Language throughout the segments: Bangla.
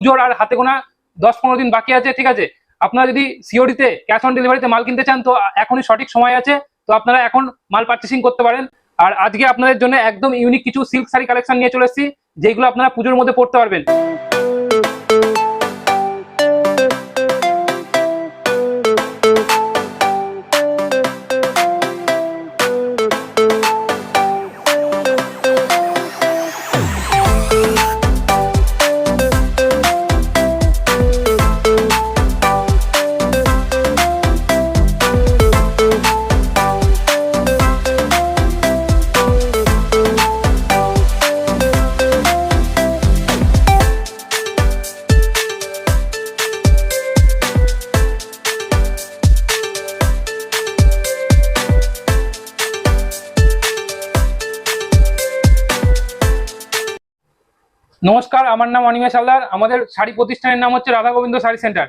পুজোর আর হাতে গোনা দশ পনেরো দিন বাকি আছে, ঠিক আছে? আপনারা যদি সিওডিতে ক্যাশ অন ডেলিভারিতে মাল কিনতে চান, তো এখনই সঠিক সময় আছে, তো আপনারা এখন মাল পার্চেসিং করতে পারেন। আর আজকে আপনাদের জন্য একদম ইউনিক কিছু সিল্ক শাড়ি কালেকশন নিয়ে চলে এসেছি, যেগুলো আপনারা পুজোর মধ্যে পড়তে পারবেন। নমস্কার, আমার নাম অনিমেষ হালদার। আমাদের শাড়ি প্রতিষ্ঠানের নাম হচ্ছে রাধা গোবিন্দ শাড়ি সেন্টার।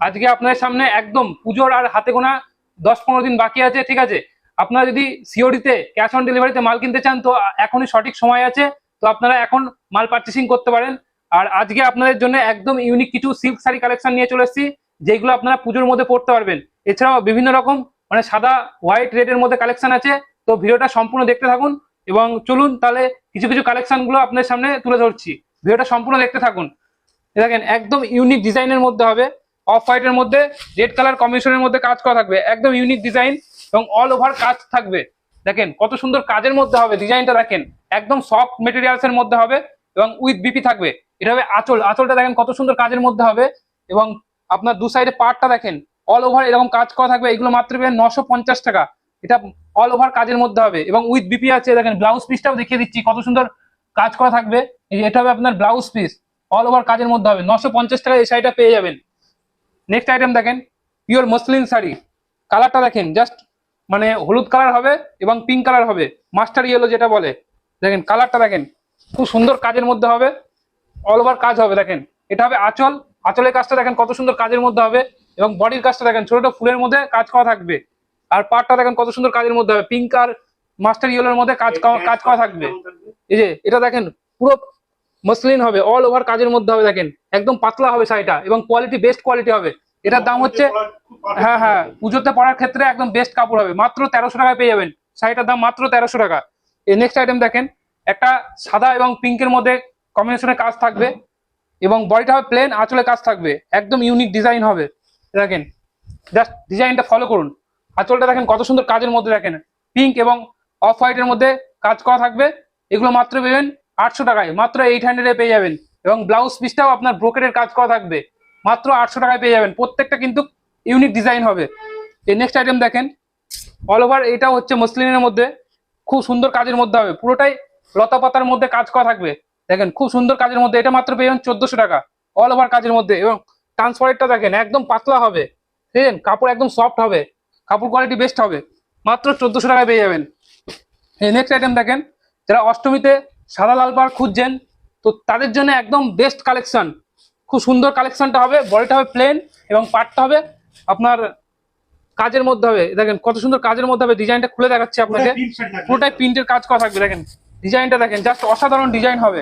আজকে আপনাদের সামনে একদম পুজোর আর হাতে গোনা দশ পনেরো দিন বাকি আছে, ঠিক আছে? আপনারা যদি সিওডিতে, ক্যাশ অন ডেলিভারিতে মাল কিনতে চান, তো এখনই সঠিক সময় আছে। তো আপনারা এখন মাল পার্চেসিং করতে পারেন। আর আজকে আপনাদের জন্য একদম ইউনিক কিছু সিল্ক শাড়ি কালেকশন নিয়ে চলে এসেছি, যেগুলো আপনারা পুজোর মধ্যে পড়তে পারবেন। এছাড়াও বিভিন্ন রকম মানে সাদা হোয়াইট রেডের মধ্যে কালেকশন আছে। তো ভিডিওটা সম্পূর্ণ দেখতে থাকুন এবং চলুন তাহলে কিছু কিছু কালেকশনগুলো আপনাদের সামনে তুলে ধরছি। ভিডিওটা সম্পূর্ণ দেখতে থাকুন। দেখেন, একদম ইউনিক ডিজাইনের মধ্যে হবে। অফ হোয়াইটের মধ্যে রেড কালার কম্বিনেশনের মধ্যে কাজ করা থাকবে। একদম ইউনিক ডিজাইন এবং অল ওভার কাজ থাকবে। দেখেন, কত সুন্দর কাজের মধ্যে হবে ডিজাইনটা দেখেন। একদম সফট মেটেরিয়ালস এর মধ্যে হবে এবং উইথ বিপি থাকবে। এটা হবে আঁচল। আঁচলটা দেখেন, কত সুন্দর কাজের মধ্যে হবে এবং আপনার দু সাইডে পার্টটা দেখেন অল ওভার এরকম কাজ করা থাকবে। এগুলো মাত্র নশো পঞ্চাশ টাকা। এটা অল ওভার কাজের মধ্যে হবে এবং উইথ বিপি আছে, দেখেন ব্লাউজ পিসটাও দেখিয়ে দিচ্ছি। কত সুন্দর কাজ করা থাকবে। এটা হবে আপনার ব্লাউজ পিস অল ওভার কাজের মধ্যে হবে। নশো পঞ্চাশ টাকা এই শাড়িটা পেয়ে যাবেন। নেক্সট আইটেম দেখেন। Pure muslin sari. কালারটা দেখেন। জাস্ট মানে হলুদ কালার হবে এবং পিঙ্ক কালার হবে। মাস্টার ইয়েলো যেটা বলে। দেখেন কালারটা দেখেন। খুব সুন্দর কাজের মধ্যে হবে। অল ওভার কাজ হবে, দেখেন। এটা হবে আঁচল। আঁচলের কাজটা দেখেন কত সুন্দর কাজের মধ্যে হবে এবং বডির কাজটা দেখেন, ছোট ছোট ফুলের মধ্যে কাজ করা থাকবে। আর পাটটা দেখেন কত সুন্দর কাজের মধ্যে হবে। পিঙ্ক আর মাস্টার ইয়েলোর মধ্যে কাজ কাজ করা থাকবে। এই যে এটা দেখেন পুরো মসলিন হবে অল ওভার কাজের মধ্যে হবে দেখেন একদম পাতলা হবে শাড়িটা এবং কোয়ালিটি বেস্ট কোয়ালিটি হবে। এটার দাম হচ্ছে হ্যাঁ হ্যাঁ পুজোতে পরার ক্ষেত্রে একদম বেস্ট কাপড় হবে মাত্র তেরোশো টাকায় পেয়ে যাবেন। শাড়িটার দাম মাত্র তেরোশো টাকা। এই নেক্সট আইটেম দেখেন একটা সাদা এবং পিঙ্কের মধ্যে কম্বিনেশনের কাজ থাকবে এবং বডিটা হবে প্লেন আঁচলে কাজ থাকবে। একদম ইউনিক ডিজাইন হবে। দেখেন জাস্ট ডিজাইনটা ফলো করুন। আঁচলটা দেখেন কত সুন্দর কাজের মধ্যে দেখেন। পিঙ্ক এবং অফ হোয়াইটের মধ্যে কাজ করা থাকবে। এগুলো মাত্র পেবেন আটশো টাকায়। মাত্র এইট হান্ড্রেডে পেয়ে যাবেন। এবং ব্লাউজ পিসটাও আপনার ব্রোকেটের কাজ করা থাকবে। মাত্র আটশো টাকায় পেয়ে যাবেন। প্রত্যেকটা কিন্তু ইউনিক ডিজাইন হবে। এই নেক্সট আইটেম দেখেন। অল ওভার এটা হচ্ছে মসলিনের মধ্যে খুব সুন্দর কাজের মধ্যে হবে। পুরোটাই লতা পাতার মধ্যে কাজ করা থাকবে। দেখেন, খুব সুন্দর কাজের মধ্যে এটা মাত্র পেয়ে যাবেন চোদ্দশো টাকা। অল ওভার কাজের মধ্যে এবং ট্রান্সপারেন্টটা দেখেন, একদম পাতলা হবে। দেখেন কাপড় একদম সফট হবে। কাপড় কোয়ালিটি বেস্ট হবে। মাত্র চোদ্দশো টাকায় পেয়ে যাবেন। এই নেক্সট আইটেম দেখেন। যারা অষ্টমীতে সাদা লাল পাড় খুঁজছেন তো তাদের জন্য একদম বেস্ট কালেকশন খুব সুন্দর কালেকশনটা হবে বলটা হবে প্লেন এবং পাটটা হবে আপনার কাজের মধ্যে হবে। দেখেন কত সুন্দর কাজের মধ্যে হবে ডিজাইনটা খুলে দেখাচ্ছি আপনাকে। পুরোটাই প্রিন্টের কাজ করা থাকবে দেখেন। ডিজাইনটা দেখেন জাস্ট অসাধারণ ডিজাইন হবে।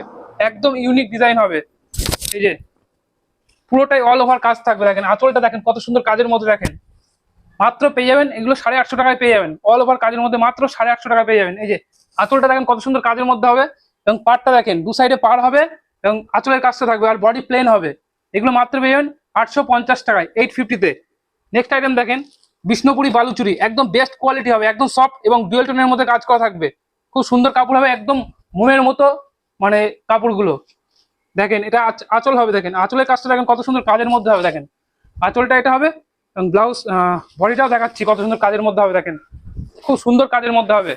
একদম ইউনিক ডিজাইন হবে। এই যে পুরোটাই অল ওভার কাজ থাকবে দেখেন। আঁচলটা দেখেন কত সুন্দর কাজের মধ্যে দেখেন। মাত্র পেয়ে যাবেন এগুলো সাড়ে আটশো টাকায় পেয়ে যাবেন। অল ওভার কাজের মধ্যে মাত্র সাড়ে আটশো টাকায় পেয়ে যাবেন। এই যে আঁচলটা দেখেন কত সুন্দর কাজের মধ্যে হবে এবং পাড়টা দেখেন, দু সাইডে পার হবে এবং আঁচলের কাজটা থাকবে আর বডি প্লেন হবে। এগুলো মাত্র পেয়ে আটশো পঞ্চাশ টাকায় এইট ফিফটিতে নেক্সট আইটেম দেখেন, বিষ্ণুপুরি বালুচুরি, একদম বেস্ট কোয়ালিটি হবে, একদম সফট এবং ডুয়েল টোনের মধ্যে কাজ করা থাকবে। খুব সুন্দর কাপড় হবে, একদম মোমের মতো মানে কাপড়গুলো। দেখেন, এটা আঁচ- আঁচল হবে, দেখেন, আঁচলের কাজটা দেখেন কত সুন্দর কাজের মধ্যে হবে, দেখেন। আঁচলটা এটা হবে, এবং ব্লাউজ বডিটাও দেখাচ্ছি কত সুন্দর কাজের মধ্যে হবে, দেখেন। খুব সুন্দর কাজের মধ্যে হবে।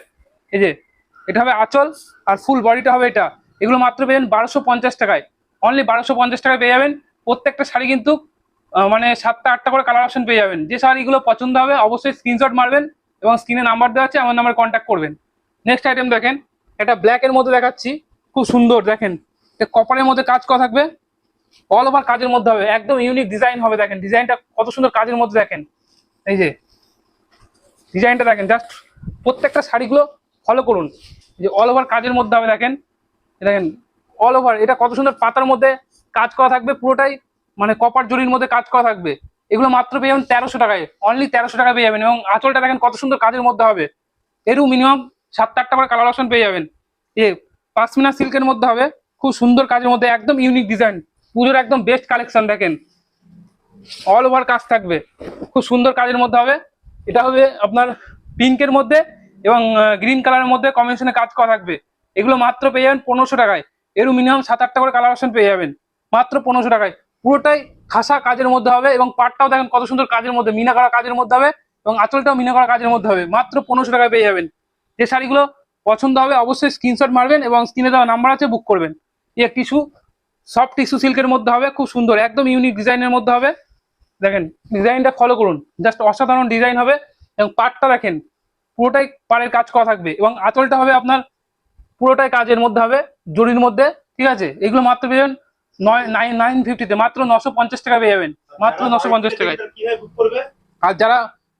এই যে এটা হবে আঁচল আর ফুল বডিটা হবে এটা। এগুলো মাত্র পেয়ে যাবেন বারোশো পঞ্চাশ টাকায়। অনলি বারোশো পঞ্চাশ টাকায় পেয়ে যাবেন। প্রত্যেকটা শাড়ি কিন্তু মানে সাতটা আটটা করে কালার অপশন পেয়ে যাবেন। যে শাড়িগুলো পছন্দ হবে অবশ্যই স্ক্রিনশট মারবেন এবং স্ক্রিনে নাম্বার দেওয়া আছে, আমার নাম্বার কন্ট্যাক্ট করবেন। নেক্সট আইটেম দেখেন, এটা ব্ল্যাকের মধ্যে দেখাচ্ছি। খুব সুন্দর, দেখেন। এটা কপারের মধ্যে কাজ করা থাকবে। অল ওভার কাজের মধ্যে হবে, একদম ইউনিক ডিজাইন হবে, দেখেন। ডিজাইনটা কত সুন্দর কাজের মধ্যে, দেখেন। এই যে ডিজাইনটা দেখেন জাস্ট প্রত্যেকটা শাড়িগুলো ফলো করুন। যে অল ওভার কাজের মধ্যে হবে, দেখেন। দেখেন অল ওভার এটা কত সুন্দর পাতার মধ্যে কাজ করা থাকবে, পুরোটাই মানে কপার জরির মধ্যে কাজ করা থাকবে। এগুলো মাত্র পেয়ে যাবেন তেরোশো টাকায় অনলি তেরোশো টাকায় পেয়ে যাবেন এবং আঁচলটা দেখেন কত সুন্দর কাজের মধ্যে হবে। এরও মিনিমাম সাত আটটা করে কালার অপশন পেয়ে যাবেন। এ পাসমিনা সিল্কের মধ্যে হবে, খুব সুন্দর কাজের মধ্যে, একদম ইউনিক ডিজাইন পুজোর একদম বেস্ট কালেকশন দেখেন। অল ওভার কাজ থাকবে, খুব সুন্দর কাজের মধ্যে হবে। এটা হবে আপনার পিঙ্কের মধ্যে এবং গ্রিন কালারের মধ্যে কম্বিনেশনে কাজ করা থাকবে। এগুলো মাত্র পেয়ে যাবেন পনেরোশো টাকায়। এরও মিনিমাম সাত আটটা করে কালার অপশন পেয়ে যাবেন। মাত্র পনেরোশো টাকায়। পুরোটাই খাসা কাজের মধ্যে হবে এবং পাটটাও দেখেন কত সুন্দর কাজের মধ্যে, মিনা করা কাজের মধ্যে হবে এবং আঁচলটাও মিনা করা কাজের মধ্যে হবে। মাত্র পনেরোশো টাকায় পেয়ে যাবেন। যে শাড়িগুলো পছন্দ হবে অবশ্যই স্ক্রিনশট মারবেন এবং স্ক্রিনে দেওয়া নাম্বার আছে বুক করবেন। এই টিস্যু সফট টিস্যু সিল্কের মধ্যে হবে, খুব সুন্দর, একদম ইউনিক ডিজাইনের মধ্যে হবে। দেখেন ডিজাইনটা ফলো করুন। জাস্ট অসাধারণ ডিজাইন হবে এবং পাটটা দেখেন পুরোটাই পাড়ের কাজ করা থাকবে এবং আঁচলটা হবে আপনার পুরোটাই কাজের মধ্যে হবে জরির মধ্যে ঠিক আছে? এগুলো মাত্র পেয়ে যাবেন নয় নাইন নাইন ফিফটিতে মাত্র নশো পঞ্চাশ টাকা পেয়ে যাবেন মাত্র নশো পঞ্চাশ টাকায়। আর যারা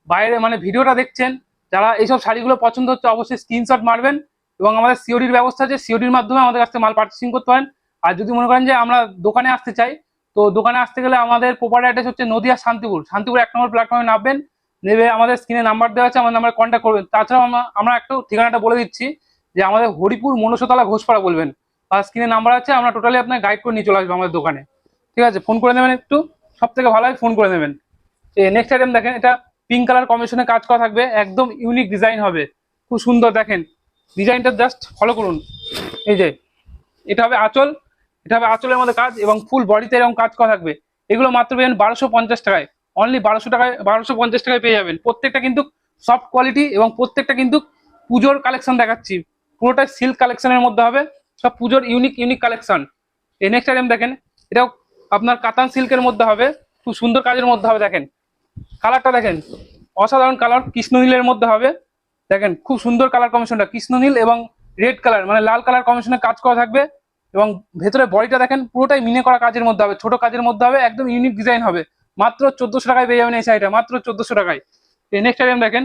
বাইরে মানে ভিডিওটা দেখছেন যারা এইসব শাড়িগুলো পছন্দ হচ্ছে অবশ্যই স্ক্রিনশট মারবেন এবং আমাদের সিওডির ব্যবস্থা আছে সিওডির মাধ্যমে আমাদের কাছ থেকে মাল পার্চেসিং করতে পারেন। আর যদি মনে করেন যে আমরা দোকানে আসতে চাই তো দোকানে আসতে গেলে আমাদের প্রপার অ্যাড্রেস হচ্ছে নদিয়া শান্তিপুর। শান্তিপুর এক নম্বর প্ল্যাটফর্মে নামবেন নেবে, আমাদের স্ক্রিনে নাম্বার দেওয়া আছে আমার নাম্বারে কন্ট্যাক্ট করবেন। তাছাড়াও আমরা একটু ঠিকানাটা বলে দিচ্ছি যে আমাদের হরিপুর মনসতলা ঘোষপাড়া বলবেন। আর স্ক্রিনে নাম্বার আছে, আমরা টোটালি আপনার গাইড করে নিয়ে চলে আসব আমাদের দোকানে। ঠিক আছে? ফোন করে নেবেন একটু। সব থেকে ভালো হয় ফোন করে নেবেন। এই নেক্সট আইটেম দেখেন, এটা পিঙ্ক কালার কম্বিনেশনে কাজ করা থাকবে। একদম ইউনিক ডিজাইন হবে। খুব সুন্দর দেখেন। ডিজাইনটা জাস্ট ফলো করুন। এই যে, এটা হবে আঁচল। এটা হবে আঁচলের মধ্যে কাজ এবং ফুল বডিতে এরকম কাজ করা থাকবে। এগুলো মাত্র পেয়ে যাবেন বারোশো পঞ্চাশ টাকায়। অনলি বারোশো টাকায়, বারোশো পঞ্চাশ টাকায় পেয়ে যাবেন। প্রত্যেকটা কিন্তু সফট কোয়ালিটি এবং প্রত্যেকটা কিন্তু পুজোর কালেকশন দেখাচ্ছি। পুরোটাই সিল্ক কালেকশনের মধ্যে হবে। সব পুজোর ইউনিক ইউনিক কালেকশন এই নেক্সট আইটেম দেখেন, এটাও আপনার কাতান সিল্কের মধ্যে হবে। খুব সুন্দর কাজের মধ্যে হবে, দেখেন। কালারটা দেখেন, অসাধারণ কালার কৃষ্ণনীলের মধ্যে হবে। দেখেন, খুব সুন্দর কালার কমিশনটা কৃষ্ণনীল এবং রেড কালার মানে লাল কালার কমিশনে কাজ করা থাকবে এবং ভেতরে বডিটা দেখেন, পুরোটাই মিনে করা কাজের মধ্যে হবে, ছোট কাজের মধ্যে হবে, একদম ইউনিক ডিজাইন হবে। মাত্র চোদ্দশো টাকায় পেয়ে যাবেন এই শাড়িটা, মাত্র চোদ্দশো টাকায়। এই নেক্সট আইটেম দেখেন,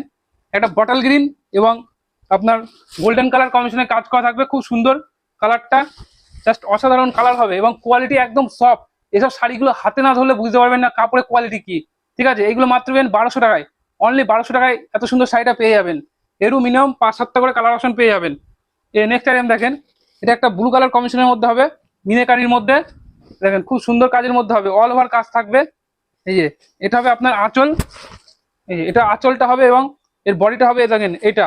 একটা বটল গ্রিন এবং আপনার গোল্ডেন কালার কমিশনে কাজ করা থাকবে, খুব সুন্দর কালারটা জাস্ট অসাধারণ কালার হবে এবং কোয়ালিটি একদম সফট এসব শাড়িগুলো হাতে না ধরলে বুঝতে পারবেন না কাপড়ের কোয়ালিটি কি। ঠিক আছে? এগুলো মাত্র পেবেন বারোশো টাকায়। অনলি বারোশো টাকায় এত সুন্দর শাড়িটা পেয়ে যাবেন। এরও মিনিমাম পাঁচ সাতটা করে কালার অপশন পেয়ে যাবেন। এ নেক্সট আইটেম দেখেন, এটা একটা ব্লু কালার কমিশনের মধ্যে হবে, মিনেকারির মধ্যে। দেখেন, খুব সুন্দর কাজের মধ্যে হবে। অল ওভার কাজ থাকবে। এই যে, এটা হবে আপনার আঁচল। এই যে, এটা আঁচলটা হবে এবং এর বডিটা হবে দেখেন, এটা।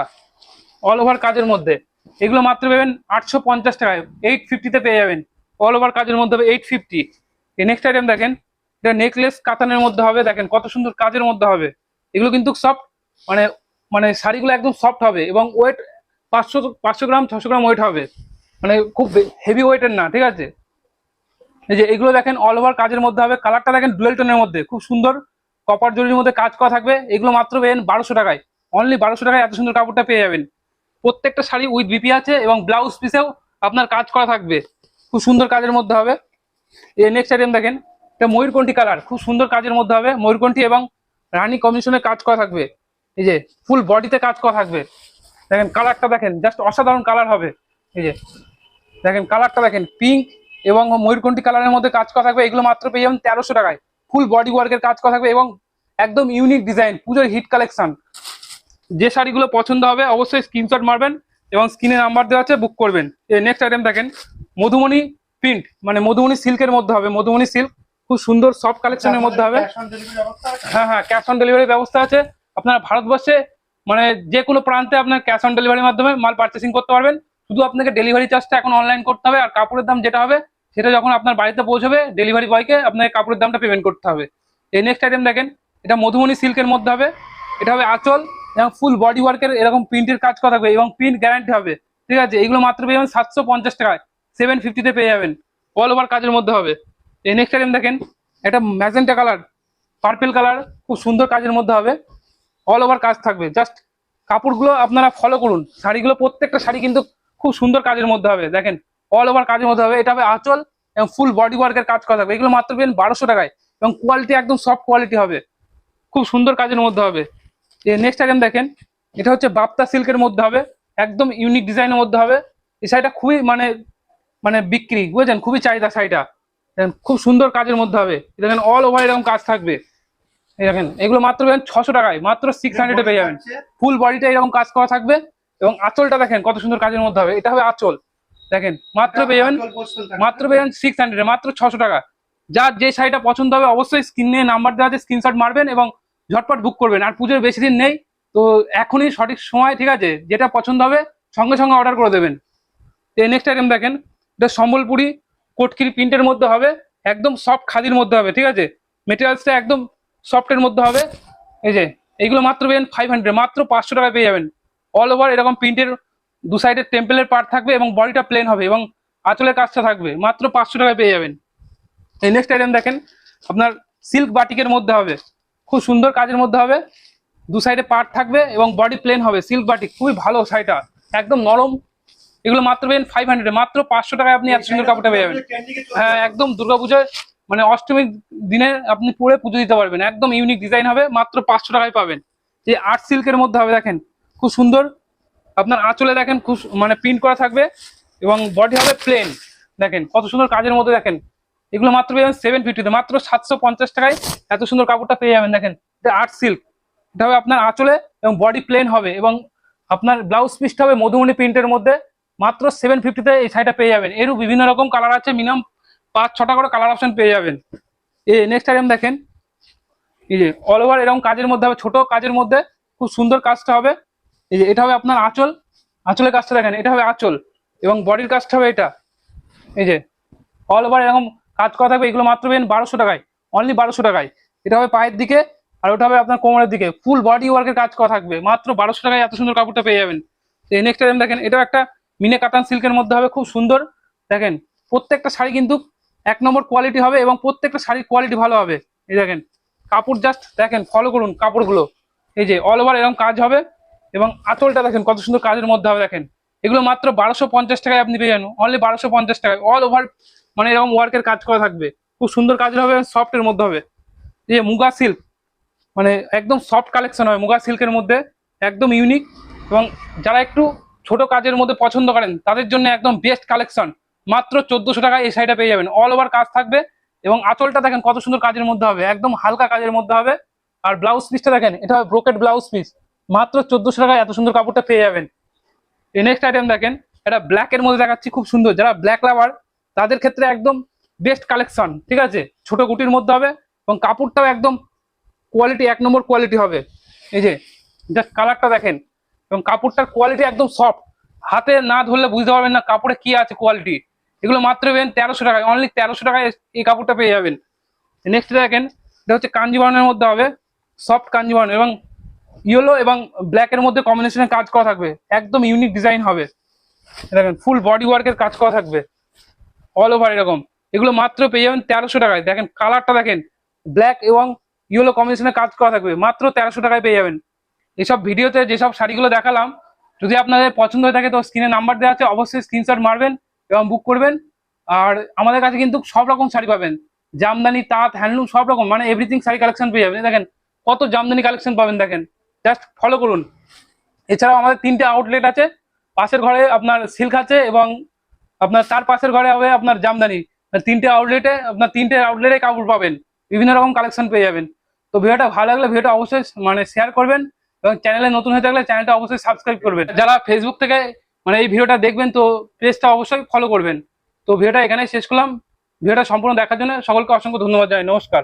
অল ওভার কাজের মধ্যে। এগুলো মাত্র পাবেন আটশো পঞ্চাশ টাকায়। এইট ফিফটিতে পেয়ে যাবেন। অল ওভার কাজের মধ্যে হবে এইট ফিফটি এই নেক্সট আইটেম দেখেন, এটা নেকলেস কাতানের মধ্যে হবে। দেখেন কত সুন্দর কাজের মধ্যে হবে। এগুলো কিন্তু সফট মানে মানে শাড়িগুলো একদম সফট হবে এবং ওয়েট পাঁচশো পাঁচশো গ্রাম, ছশো গ্রাম ওয়েট হবে। মানে খুব হেভি ওয়েটের না, ঠিক আছে? এই যে এগুলো দেখেন অল ওভার কাজের মধ্যে হবে। কালারটা দেখেন ডুয়েল টোনের মধ্যে। খুব সুন্দর। কপার জরির মধ্যে কাজ করা থাকবে। এগুলো মাত্র পেয়েন বারোশো টাকায়। অনলি বারোশো টাকায় এত সুন্দর কাপড়টা পেয়ে যাবেন। প্রত্যেকটা শাড়ি উইথ বিপি আছে এবং ব্লাউজ পিসেও আপনার কাজ করা থাকবে। খুব সুন্দর কাজের মধ্যে হবে। এই নেক্সট আইটেম দেখেন। এটা ময়ূরকণ্ঠী কালার খুব সুন্দর কাজের মধ্যে হবে। ময়ূরকণ্ঠী এবং রানী কমিশনে কাজ করা থাকবে। এই যে ফুল বডিতে কাজ করা থাকবে। দেখেন কালারটা দেখেন জাস্ট অসাধারণ কালার হবে। এই যে দেখেন কালারটা দেখেন পিঙ্ক এবং ময়ূরকণ্ঠী কালারের মধ্যে কাজ করা থাকবে এগুলো মাত্র পেয়ে যাবেন তেরোশো টাকায়। ফুল বডি ওয়ার্কের কাজ করা থাকবে এবং একদম ইউনিক ডিজাইন পুজোর হিট কালেকশন যে শাড়িগুলো পছন্দ হবে অবশ্যই স্ক্রিনশট মারবেন এবং স্ক্রিনে নাম্বার দেওয়া আছে বুক করবেন। এই নেক্সট আইটেম দেখেন মধুমণি প্রিন্ট মানে মধুমণি সিল্কের মধ্যে হবে। মধুমণি সিল্ক খুব সুন্দর সফট কালেকশনের মধ্যে হবে? হ্যাঁ হ্যাঁ ক্যাশ অন ডেলিভারির ব্যবস্থা আছে। আপনারা ভারতবর্ষে মানে যে কোনো প্রান্তে আপনার ক্যাশ অন ডেলিভারির মাধ্যমে মাল পার্চেসিং করতে পারবেন। শুধু আপনাকে ডেলিভারি চার্জটা এখন অনলাইন করতে হবে আর কাপড়ের দাম যেটা হবে, সেটা যখন আপনার বাড়িতে পৌঁছবে ডেলিভারি বয়কে আপনাকে কাপড়ের দামটা পেমেন্ট করতে হবে। এই নেক্সট আইটেম দেখেন, এটা মধুমণি সিল্কের মধ্যে হবে, এটা হবে আঁচল এবং ফুল বডি ওয়ার্কের এরকম প্রিন্টের কাজ করা থাকবে এবং প্রিন্ট গ্যারান্টি হবে, ঠিক আছে? এগুলো মাত্র পেয়ে যাবেন সাতশো পঞ্চাশ টাকায় সেভেন ফিফটিতে পেয়ে যাবেন অল ওভার কাজের মধ্যে হবে। এই নেক্সট আইটেম দেখেন, এটা ম্যাজেন্টা কালার পার্পেল কালার খুব সুন্দর কাজের মধ্যে হবে অল ওভার কাজ থাকবে। জাস্ট কাপড়গুলো আপনারা ফলো করুন, শাড়িগুলো প্রত্যেকটা শাড়ি কিন্তু খুব সুন্দর কাজের মধ্যে হবে। দেখেন অল ওভার কাজের মধ্যে হবে। এটা হবে আঁচল এবং ফুল বডি ওয়ার্কের কাজ করা থাকবে। এগুলো মাত্র পেন বারোশো টাকায় এবং কোয়ালিটি একদম সফট কোয়ালিটি হবে। খুব সুন্দর কাজের মধ্যে হবে। নেক্সট আইটেম দেখেন এটা হচ্ছে বাপ্তা সিল্কের মধ্যে হবে। একদম ইউনিক ডিজাইনের মধ্যে হবে। এই শাড়িটা খুবই মানে মানে বিক্রি বুঝেছেন? খুবই চাহিদা শাড়িটা। দেখেন, খুব সুন্দর কাজের মধ্যে হবে। দেখেন অল ওভার এরকম কাজ থাকবে। এই দেখেন এগুলো মাত্র পেয়ে ছশো টাকায়। মাত্র সিক্স হান্ড্রেডে পেয়ে যাবেন। ফুল বডিটা এরকম কাজ করা থাকবে। এবং আঁচলটা দেখেন কত সুন্দর কাজের মধ্যে হবে। এটা হবে আঁচল। দেখেন মাত্র পেয়ে যাবেন মাত্র পেয়ে যাবেন সিক্স হান্ড্রেড মাত্র ছশো টাকা। যার যে শাড়িটা পছন্দ হবে অবশ্যই স্ক্রিনে নাম্বার দেওয়া আছে স্ক্রিনশট মারবেন এবং ঝটপট বুক করবেন। আর পুজোর বেশি দিন নেই তো এখনই সঠিক সময় ঠিক আছে? যেটা পছন্দ হবে সঙ্গে সঙ্গে অর্ডার করে দেবেন। এই নেক্সট আইটেম দেখেন। এটা সম্বলপুরি কোটকিরি প্রিন্টের মধ্যে হবে একদম সফট খাদির মধ্যে হবে ঠিক আছে? মেটেরিয়ালসটা একদম সফটের মধ্যে হবে। এই যে এইগুলো মাত্র পেয়ে ফাইভ হান্ড্রেড মাত্র পাঁচশো টাকায় পেয়ে যাবেন। অল ওভার এরকম প্রিন্টের দু সাইডের টেম্পেলের পার্ট থাকবে এবং বডিটা প্লেন হবে এবং আঁচলের কাজটা থাকবে। মাত্র পাঁচশো টাকায় পেয়ে যাবেন। এই নেক্সট আইটেম দেখেন, আপনার সিল্ক বাটিকের মধ্যে হবে। খুব সুন্দর কাজের মধ্যে হবে। দু সাইডে পার্ট থাকবে এবং বডি প্লেন হবে সিল্ক বাটিক খুবই ভালো শাড়িটা, একদম নরম। এগুলো মাত্র পেয়েন ফাইভ হান্ড্রেড মাত্র পাঁচশো টাকায় আপনি এত সুন্দর কাপড়টা পেয়ে যাবেন। হ্যাঁ একদম দুর্গাপূজায় মানে অষ্টমীর দিনে আপনি পরে পুজো দিতে পারবেন। একদম ইউনিক ডিজাইন হবে, মাত্র পাঁচশো টাকায় পাবেন। এই আর্ট সিল্কের মধ্যে হবে, দেখেন। খুব সুন্দর। আপনার আঁচলে দেখেন খুব মানে প্রিন্ট করা থাকবে এবং বডি হবে প্লেন দেখেন, কত সুন্দর কাজের মধ্যে দেখেন। এগুলো মাত্র পেয়ে যাবেন সেভেন ফিফটিতে মাত্র সাতশো পঞ্চাশ টাকায় এত সুন্দর কাপড়টা পেয়ে যাবেন, দেখেন। এটা আর্ট সিল্ক এটা হবে আপনার আঁচলে এবং বডি প্লেন হবে এবং আপনার ব্লাউজ পিসটা হবে মধুমণি প্রিন্টের মধ্যে। মাত্র সেভেন ফিফটিতে এই শাড়িটা পেয়ে যাবেন। এরও বিভিন্ন রকম কালার আছে। মিনিমাম পাঁচ, ছটা করে কালার অপশন পেয়ে যাবেন। এই নেক্সট আইটেম দেখেন। এই যে অল ওভার এরকম কাজের মধ্যে হবে। ছোট কাজের মধ্যে খুব সুন্দর কাজটা হবে। এই যে এটা হবে আপনার আঁচল, আঁচলের কাজটা দেখেন, এটা হবে আঁচল এবং বডির কাজটা হবে এটা। এই যে অল ওভার এরকম কাজ করা থাকবে, এগুলো মাত্র পেন বারোশো টাকায় অনলি বারোশো টাকায়। এটা হবে পায়ের দিকে আর ওটা হবে আপনার কোমরের দিকে। ফুল বডি ওয়ার্কের কাজ করা থাকবে, মাত্র বারোশো টাকায় এত সুন্দর কাপড়টা পেয়ে যাবেন। এই নেক্সট আইটেম দেখেন, এটাও একটা মিনে কাতান সিল্কের মধ্যে হবে, খুব সুন্দর। দেখেন, প্রত্যেকটা শাড়ি কিন্তু এক নম্বর কোয়ালিটি হবে এবং প্রত্যেকটা শাড়ির কোয়ালিটি ভালো হবে। এই দেখেন, কাপড় জাস্ট দেখেন ফলো করুন কাপড়গুলো। এই যে অল ওভার এরকম কাজ হবে। এবং আঁচলটা দেখেন, কত সুন্দর কাজের মধ্যে হবে, দেখেন। এগুলো মাত্র বারোশো পঞ্চাশ টাকায় আপনি পেয়ে যান অনলি বারোশো পঞ্চাশ টাকায়। অল ওভার মানে এরকম ওয়ার্কের কাজ করা থাকবে। খুব সুন্দর কাজের হবে সফটের মধ্যে হবে। এই যে মুগা সিল্ক মানে একদম সফট কালেকশন হবে, মুগা সিল্কের মধ্যে। একদম ইউনিক এবং যারা একটু ছোট কাজের মধ্যে পছন্দ করেন, তাদের জন্য একদম বেস্ট কালেকশন মাত্র চোদ্দশো টাকায় এই শাড়িটা পেয়ে যাবেন। অল ওভার কাজ থাকবে। এবং আঁচলটা দেখেন, কত সুন্দর কাজের মধ্যে হবে। একদম হালকা কাজের মধ্যে হবে। আর ব্লাউজ পিসটা দেখেন, এটা হবে ব্রোকেট ব্লাউজ পিস মাত্র চোদ্দশো টাকায় এত সুন্দর কাপড়টা পেয়ে যাবেন। এই নেক্সট আইটেম দেখেন, এটা ব্ল্যাক এর মধ্যে দেখাচ্ছি, খুব সুন্দর। যারা ব্ল্যাক লাভার তাদের ক্ষেত্রে একদম বেস্ট কালেকশন ঠিক আছে? ছোট গুটির মধ্যে হবে এবং কাপড়টাও একদম কোয়ালিটি এক নম্বর কোয়ালিটি হবে। এই যে জাস্ট কালারটা দেখেন, এবং কাপড়টার কোয়ালিটি একদম সফট হাতে না ধরলে বুঝতে পারবেন না কাপড়ে কি আছে কোয়ালিটি এগুলো মাত্র পেবেন তেরোশো টাকায় অনলি তেরোশো টাকায় এই কাপড়টা পেয়ে যাবেন। নেক্সট দেখেন, এটা হচ্ছে কাঞ্জিবরণের মধ্যে হবে সফট কাঞ্জিবরণ এবং ইয়েলো এবং ব্ল্যাক এর মধ্যে কম্বিনেশনে কাজ করা থাকবে। একদম ইউনিক ডিজাইন হবে। দেখেন ফুল বডি ওয়ার্কের কাজ করা থাকবে। অল ওভার এরকম। এগুলো মাত্র পেয়ে যাবেন তেরোশো টাকায়। দেখেন কালারটা দেখেন ব্ল্যাক এবং ইয়েলো কম্বিনেশনে কাজ করা থাকবে। মাত্র তেরোশো টাকায় পেয়ে যাবেন। এসব ভিডিওতে যেসব শাড়িগুলো দেখালাম, যদি আপনাদের পছন্দ হয়ে থাকে তো স্ক্রিনে নাম্বার দেওয়া আছে, অবশ্যই স্ক্রিনশট মারবেন এবং বুক করবেন। আর আমাদের কাছে কিন্তু সব রকম শাড়ি পাবেন। জামদানি, তাঁত হ্যান্ডলুম সব রকম মানে এভরিথিং শাড়ি কালেকশন পেয়ে যাবেন। দেখেন, কত জামদানি কালেকশন পাবেন, দেখেন। জাস্ট ফলো করুন। এছাড়াও আমাদের তিনটে আউটলেট আছে। পাশের ঘরে আপনার সিল্ক আছে এবং আপনার তার পাশের ঘরে হবে আপনার জামদানি। তিনটে আউটলেটে আপনার তিনটে আউটলেটে কাপড় পাবেন। বিভিন্ন রকম কালেকশন পেয়ে যাবেন। তো ভিডিওটা ভালো লাগলে ভিডিওটা অবশ্যই মানে শেয়ার করবেন এবং চ্যানেলে নতুন হয়ে থাকলে চ্যানেলটা অবশ্যই সাবস্ক্রাইব করবেন। যারা ফেসবুক থেকে মানে এই ভিডিওটা দেখবেন তো পেজটা অবশ্যই ফলো করবেন। তো ভিডিওটা এখানেই শেষ করলাম। ভিডিওটা সম্পূর্ণ দেখার জন্য সকলকে অসংখ্য ধন্যবাদ জানাই। নমস্কার।